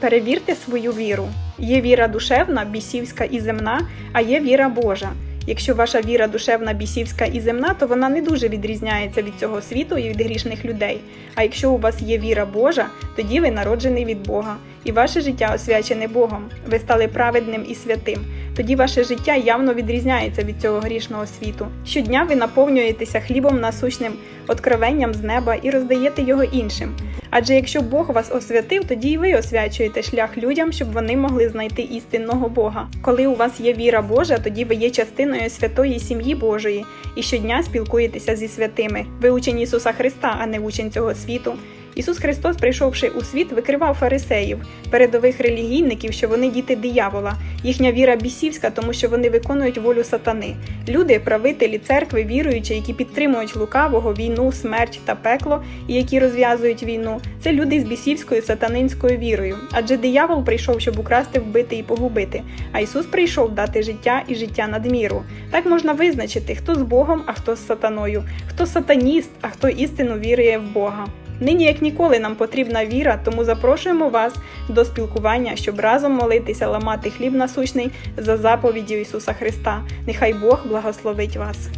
Перевірте свою віру. Є віра душевна, бісівська і земна, а є віра Божа. Якщо ваша віра душевна, бісівська і земна, то вона не дуже відрізняється від цього світу і від грішних людей. А якщо у вас є віра Божа, тоді ви народжений від Бога, і ваше життя освячене Богом. Ви стали праведним і святим. Тоді ваше життя явно відрізняється від цього грішного світу. Щодня ви наповнюєтеся хлібом насущним, откровенням з неба і роздаєте його іншим. Адже якщо Бог вас освятив, тоді і ви освячуєте шлях людям, щоб вони могли знайти істинного Бога. Коли у вас є віра Божа, тоді ви є частиною святої сім'ї Божої і щодня спілкуєтеся зі святими. Ви учень Ісуса Христа, а не учень цього світу. Ісус Христос, прийшовши у світ, викривав фарисеїв, передових релігійників, що вони діти диявола. Їхня віра бісівська, тому що вони виконують волю сатани. Люди, правителі церкви, віруючі, які підтримують лукавого, війну, смерть та пекло, і які розв'язують війну, це люди з бісівською сатанинською вірою. Адже диявол прийшов, щоб украсти, вбити і погубити. А Ісус прийшов дати життя і життя надміру. Так можна визначити, хто з Богом, а хто з сатаною, хто сатаніст, а хто істину вірує в Бога. Нині, як ніколи, нам потрібна віра, тому запрошуємо вас до спілкування, щоб разом молитися, ламати хліб насущний за заповіді Ісуса Христа. Нехай Бог благословить вас.